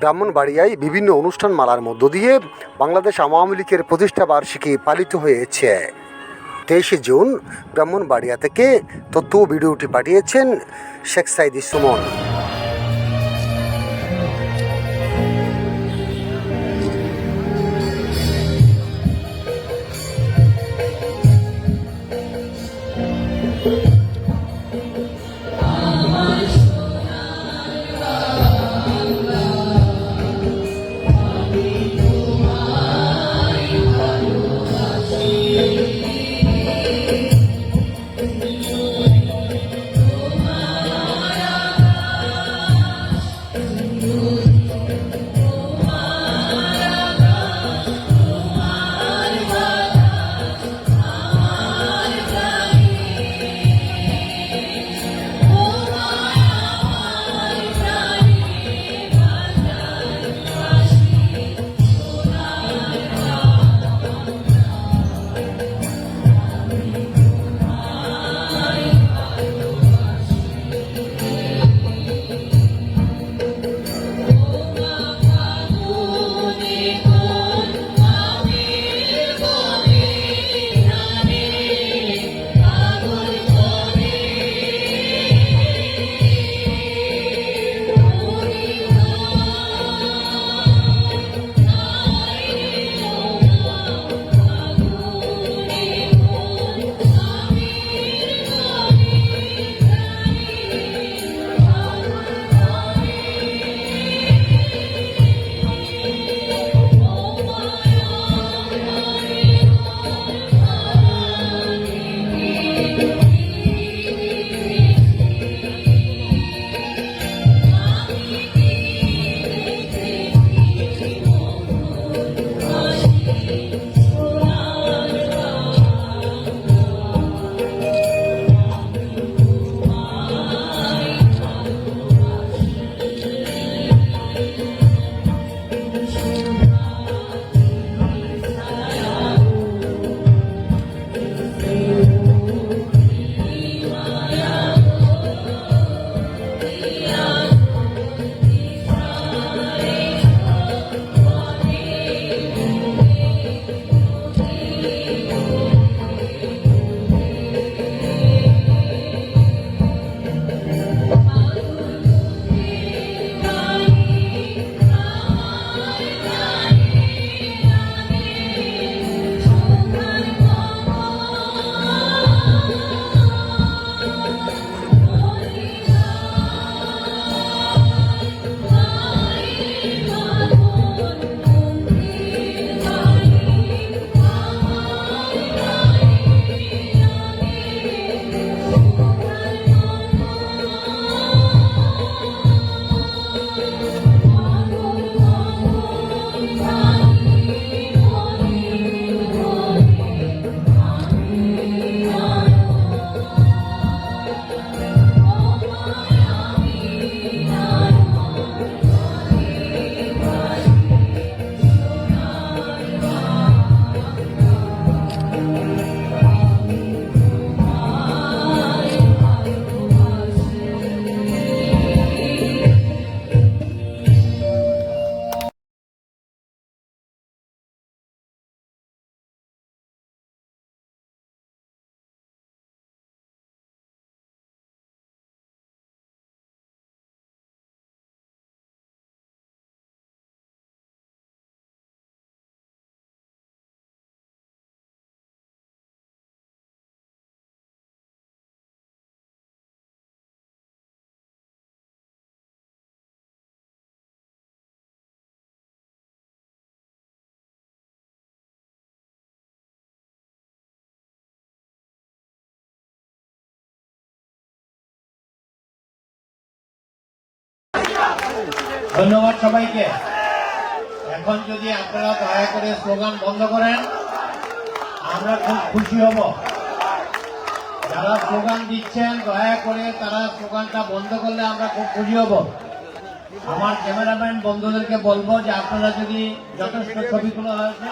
ব্রাহ্মণবাড়িয়ায় বিভিন্ন অনুষ্ঠান মালার মধ্য দিয়ে বাংলাদেশ আওয়ামী লীগের প্রতিষ্ঠা বার্ষিকী পালিত হয়েছে। তেইশে জুন ব্রাহ্মণবাড়িয়া থেকে তথ্য ভিডিওটি পাঠিয়েছেন শেখ সাইদি সুমন। ধন্যবাদ সবাইকে। এখন যদি আপনারা দয়া করে স্লোগান বন্ধ করেন, আমরা খুব খুশি হব। যারা স্লোগান দিচ্ছেন, দয়া করে তারা স্লোগানটা বন্ধ করলে আমরা খুব খুশি হব। আমার ক্যামেরাম্যান বন্ধুদেরকে বলব যে আপনারা যদি যথেষ্ট ছবিগুলো হয়েছে,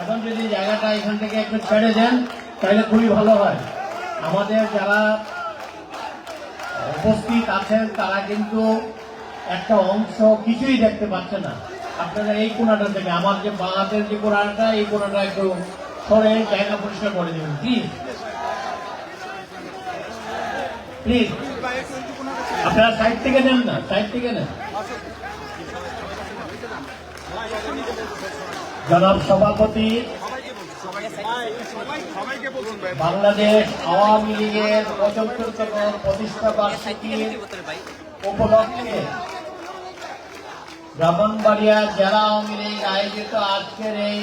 এখন যদি জায়গাটা এখান থেকে একটু ছেড়ে দেন, তাহলে খুবই ভালো হয়। আমাদের যারা উপস্থিত আছেন, তারা কিন্তু একটা অংশ কিছুই দেখতে পাচ্ছে না। আপনারা এই কোনাটা থেকে আমার যে বাঁহাতের যে কোনাটা এই কোনাটা একটু সরে জায়গা পরিষ্কার করে দেবেন প্লিজ প্লিজ আপনারা সাইড থেকে নেন না সাইড থেকে নেন। জনাব সভাপতি, বাংলাদেশ আওয়ামী লীগের প্রতিষ্ঠা বার্ষিকীর উপলক্ষে ব্রাহ্মণবাড়িয়া জেলা আওয়ামী লীগ আয়োজিত আজকের এই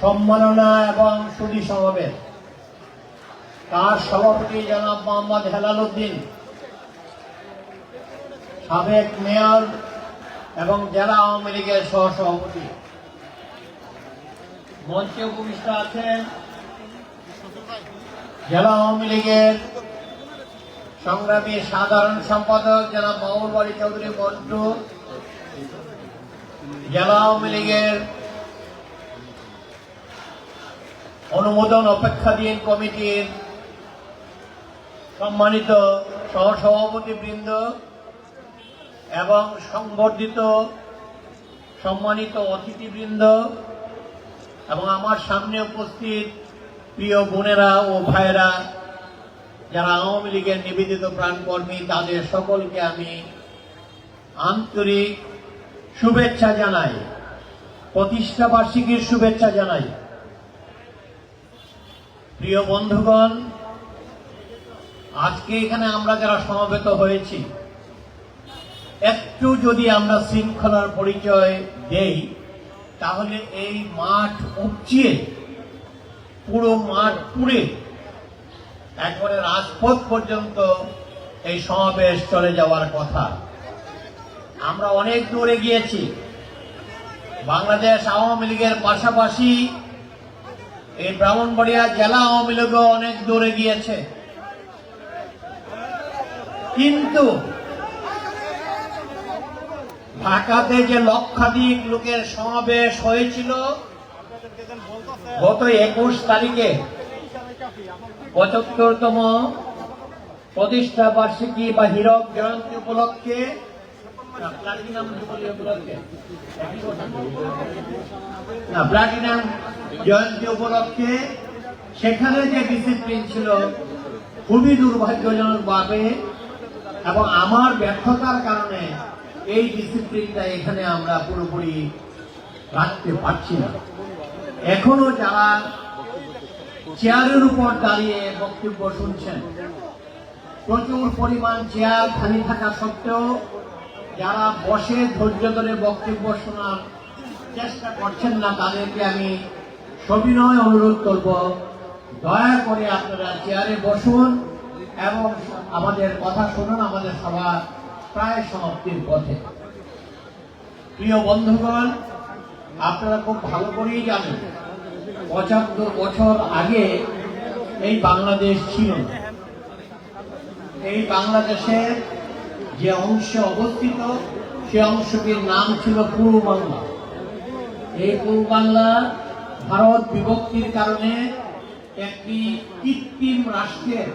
সম্মাননা এবং সুদী সমাবেশ। তার সভাপতি জনাব মোহাম্মদ হেলাল উদ্দিন সাবেক মেয়র এবং জেলা আওয়ামী লীগের সহসভাপতি। মঞ্চে উপবিষ্ট আছেন জেলা আওয়ামী লীগের সংগ্রামী সাধারণ সম্পাদক মামুল বাড়ি চৌধুরী মন্টু জেলা আওয়ামী লীগের অনুমোদন অপেক্ষাধীন কমিটির সম্মানিত সহসভাপতি বৃন্দ এবং সংবর্ধিত সম্মানিত অতিথিবৃন্দ এবং আমার সামনে উপস্থিত প্রিয় বোনেরা ও ভাইয়েরা যারা আওয়ামী লীগের নিবেদিত প্রাণকর্মী, তাদের সকলকে আমি আন্তরিক শুভেচ্ছা জানাই, প্রতিষ্ঠা বার্ষিকীর শুভেচ্ছা জানাই। প্রিয় বন্ধুগণ, আজকে এখানে আমরা যারা সমবেত হয়েছি, একটু যদি আমরা শৃঙ্খলার পরিচয় দেই, তাহলে এই মাঠ উপচিয়ে, পুরো মাঠ পুরে একবারে রাজপথ পর্যন্ত এই সমাবেশ চলে যাওয়ার কথা। আমরা অনেক দূরে গিয়েছি বাংলাদেশ আওয়ামী লীগের পাশাপাশি এই ব্রাহ্মণবাড়িয়া জেলা আওয়ামী লীগও অনেক দূরে গিয়েছে কিন্তু ঢাকাতে যে লক্ষাধিক লোকের সমাবেশ হয়েছিল, গত একুশ তারিখে পঁচাত্তরতম প্রতিষ্ঠা বার্ষিকী বা হীরক জয়ন্তী উপলক্ষে প্লাটিনাম না জয়ন্তী উপলক্ষে সেখানে যে ডিসিপ্লিন ছিল, খুবই দুর্ভাগ্যজনক ভাবে এবং আমার ব্যর্থতার কারণে এই ডিসিপ্লিনটা এখানে আমরা পুরোপুরি রাখতে পারছি না। এখনও যারা চেয়ারের উপর দাঁড়িয়ে বক্তব্য শুনছেন। প্রচুর পরিমাণ চেয়ার খালি থাকা সত্ত্বেও যারা বসে ধৈর্য ধরে বক্তব্য শোনার চেষ্টা করছেন না, তাদেরকে আমি সবিনয় অনুরোধ করব, দয়া করে আপনারা চেয়ারে বসুন এবং আমাদের কথা শুনুন, আমাদের সভা প্রায় সমাপ্তির পথে। প্রিয় বন্ধুগণ, আপনারা খুব ভালো করেই জানেন পঁচাত্তর বছর আগে এই বাংলাদেশ ছিল। এই বাংলাদেশের যে অংশে অবস্থিত, সে অংশটির নাম ছিল পূর্ব বাংলা এই পূর্ব বাংলা ভারত বিভক্তির কারণে একটি কৃত্রিম রাষ্ট্রের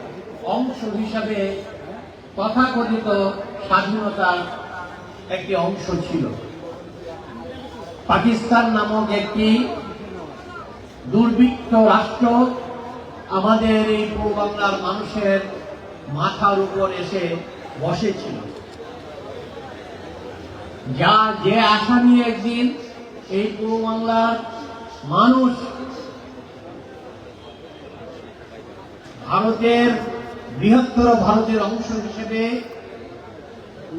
অংশ হিসাবে তথাকথিত স্বাধীনতার একটি অংশ ছিল পাকিস্তান নামক একটি দুর্বৃত্ত রাষ্ট্র আমাদের এই পূর্ব বাংলার মানুষের মাথার উপর এসে বসেছিল। যা, যে আশা নিয়ে একদিন এই পূর্ব বাংলার মানুষ ভারতের বৃহত্তর ভারতের অংশ হিসেবে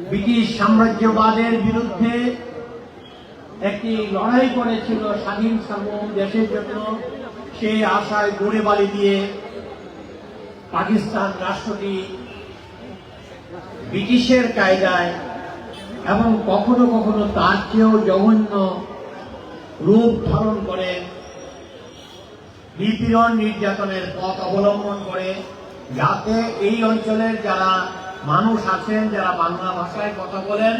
ব্রিটিশ সাম্রাজ্যবাদের বিরুদ্ধে একটি লড়াই করেছিল স্বাধীন সার্বভৌম দেশের জন্য। সেই আশায় গড়ে বালি দিয়ে পাকিস্তান রাষ্ট্রটি ব্রিটিশের কায়দায় এবং কখনো কখনো তার চেয়েও জঘন্য রূপ ধারণ করে, নিপীড়ন নির্যাতনের পথ অবলম্বন করে, যাতে এই অঞ্চলের যারা মানুষ আছেন, যারা বাংলা ভাষায় কথা বলেন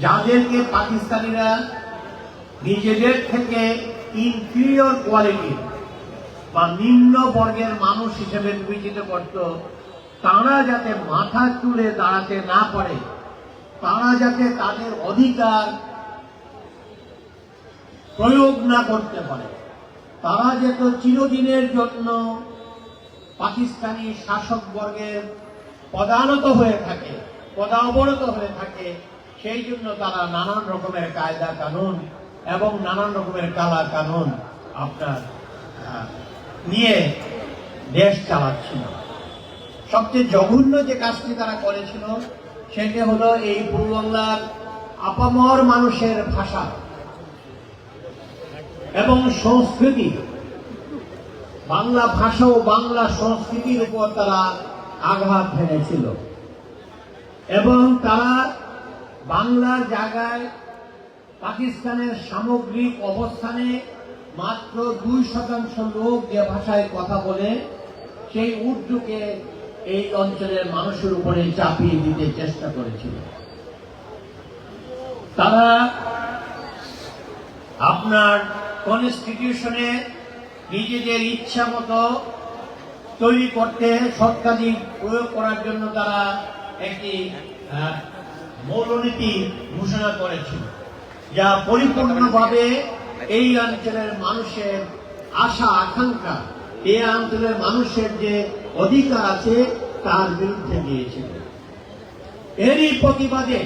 যাদেরকে পাকিস্তানিরা নিজেদের থেকে ইনফিরিয়র কোয়ালিটি বা নিম্ন বর্গের মানুষ হিসেবে বিবেচিত করত, তারা যাতে মাথা তুলে দাঁড়াতে না পারে, তারা যাতে তাদের অধিকার প্রয়োগ না করতে পারে, তারা যেত চিরদিনের জন্য পাকিস্তানি শাসক বর্গের পদানত হয়ে থাকে, পদাবরত হয়ে থাকে সেই জন্য তারা নানান রকমের কায়দা কানুন এবং নানান রকমের কালা কানুন আপনার নিয়ে দেশ চালাচ্ছিল। সবচেয়ে জঘন্য যে কাজটি তারা করেছিল, সেটি হলো এই পূর্ব বাংলার আপামর মানুষের ভাষা এবং সংস্কৃতি। বাংলা ভাষা ও বাংলা সংস্কৃতির উপর তারা আঘাত ফেলেছিল। এবং তারা বাংলার জায়গায় পাকিস্তানের সামগ্রিক অবস্থানে মাত্র দুই শতাংশ লোক যে ভাষায় কথা বলে, সেই উর্দুকে এই অঞ্চলের মানুষের উপরে চাপিয়ে দিতে চেষ্টা করেছিল। তারা আপনার কনস্টিটিউশনে নিজেদের ইচ্ছা মতো তৈরি করতে সৎকাধিক প্রয়োগ করার জন্য তারা একটি মৌলনীতি ঘোষণা করেছিল। যা পরিপূর্ণভাবে এই অঞ্চলের মানুষের আশা, আকাঙ্ক্ষা এই অঞ্চলের মানুষের যে অধিকার আছে তার বিরুদ্ধে গিয়েছিল। এরই প্রতিবাদে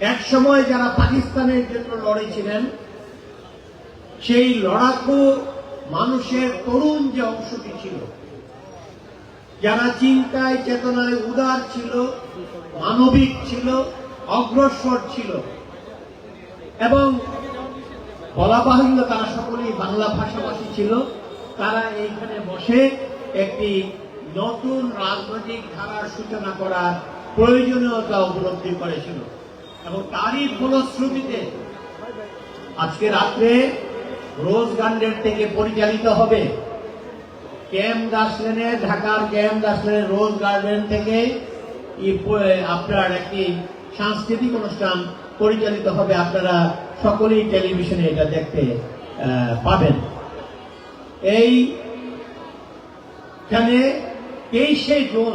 এক সময় যারা পাকিস্তানের জন্য লড়েছিলেন, সেই লড়াকু মানুষের তরুণ যে অংশটি ছিল যারা চিন্তায়, চেতনায় উদার ছিল, মানবিক ছিল, অগ্রসর ছিল। এবং বলা বাহুল্য, তারা সকলেই বাংলা ভাষাভাষী ছিল। তারা এইখানে বসে একটি নতুন রাজনৈতিক ধারার সূচনা করার প্রয়োজনীয়তা উপলব্ধি করেছিল। এবং তারই ফলশ্রুতিতে আজকে রাত্রে রোজ গার্ডেন থেকে পরিচালিত হবে ক্যাম দাস লেনে ঢাকার ক্যাম লেনের রোজ গার্ডেন থেকে আপনার একটি সাংস্কৃতিক অনুষ্ঠান পরিচালিত হবে। আপনারা সকলেই টেলিভিশনে এটা দেখতে পাবেন। এই, এখানে তেইশে জুন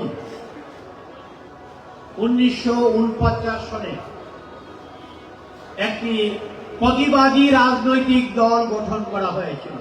উনিশশো উনপঞ্চাশ সনে একটি প্রতিবাদী রাজনৈতিক দল গঠন করা হয়েছিল।